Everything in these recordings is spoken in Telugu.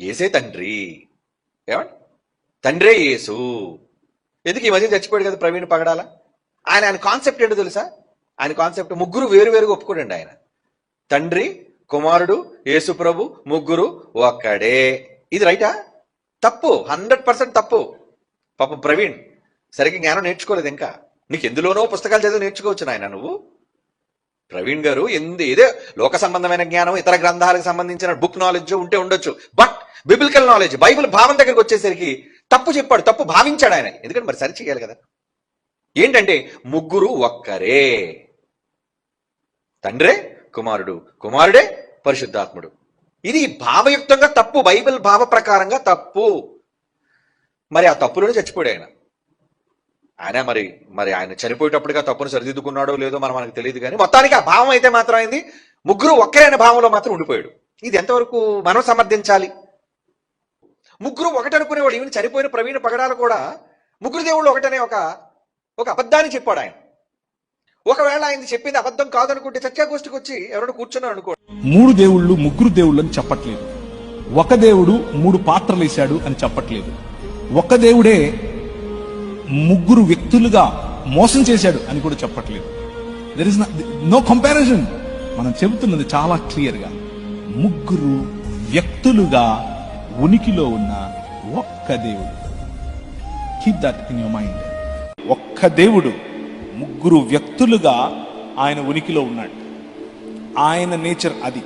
ఏసే తండ్రి. ఏమండి? తండ్రే యేసు. ఎందుకు ఈ మధ్య చచ్చిపోయాడు కదా ప్రవీణ్ పగడాల? ఆయన ఆయన కాన్సెప్ట్ ఏంటో తెలుసా? ఆయన కాన్సెప్ట్ ముగ్గురు వేరు వేరుగా ఒప్పుకోడండి ఆయన. తండ్రి కుమారుడు యేసు ప్రభు ముగ్గురు ఒక్కడే. ఇది రైటా? తప్పు. హండ్రెడ్ పర్సెంట్ తప్పు. పాపం ప్రవీణ్ సరిగ్గా జ్ఞానం నేర్చుకోలేదు ఇంకా. నీకు ఎందులోనో పుస్తకాలు చదివి నేర్చుకోవచ్చు నాయన నువ్వు. ప్రవీణ్ గారు ఎందు ఇదే లోక సంబంధమైన జ్ఞానం ఇతర గ్రంథాలకు సంబంధించిన బుక్ నాలెడ్జ్ ఉంటే ఉండొచ్చు. బట్ బిబిలికల్ నాలెడ్జ్ బైబిల్ భావం దగ్గరికి వచ్చేసరికి తప్పు చెప్పాడు తప్పు భావించాడు ఆయన. ఎందుకంటే మరి సరి చేయాలి కదా. ఏంటంటే ముగ్గురు ఒక్కరే. తండ్రే కుమారుడు. కుమారుడే పరిశుద్ధాత్ముడు. ఇది భావయుక్తంగా తప్పు బైబిల్ భావ ప్రకారంగా తప్పు. మరి ఆ తప్పులోనే చచ్చిపోయాడు ఆయన. ఆయన మరి మరి ఆయన చనిపోయేటప్పటిగా తప్పును సరిదిద్దుకున్నాడో లేదో మనం మనకు తెలియదు కానీ మొత్తానికి ఆ భావం అయితే మాత్రం అయింది ముగ్గురు ఒక్కరే అనే భావంలో మాత్రం ఉండిపోయాడు. ఇది ఎంతవరకు మనం సమర్థించాలి? ముగ్గురు ఒకటనుకునేవాడు ఈవెన్ చనిపోయిన ప్రవీణ పగడాలు కూడా ముగ్గురు దేవుళ్ళు ఒకటనే ఒక ఒక అబద్ధాన్ని చెప్పాడు ఆయన. ఒకవేళ ఆయన చెప్పింది అబద్ధం కాదనుకుంటే సత్యాగోష్ఠికి వచ్చి ఎవరైనా కూర్చున్నారు అనుకో మూడు దేవుళ్ళు ముగ్గురు దేవుళ్ళు అని చెప్పట్లేదు. ఒక దేవుడు మూడు పాత్రలు వేశాడు అని చెప్పట్లేదు. ఒక దేవుడే ముగ్గురు వ్యక్తులుగా మోసం చేశాడు అని కూడా చెప్పట్లేదు. దెర్ ఇస్ నో కంపారిజన్ మనం చెబుతున్నది చాలా క్లియర్గా ముగ్గురు వ్యక్తులుగా ఉనికిలో ఉన్న ఒక్క దేవుడు. Keep that in your mind ఒక్క దేవుడు ముగ్గురు వ్యక్తులుగా ఆయన ఉనికిలో ఉన్నాడు. ఆయన నేచర్ అది.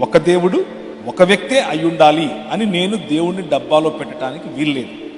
ఒక దేవుడు ఒక వ్యక్తే అయి ఉండాలి అని నేను దేవుణ్ణి డబ్బాలో పెట్టడానికి వీల్లేదు.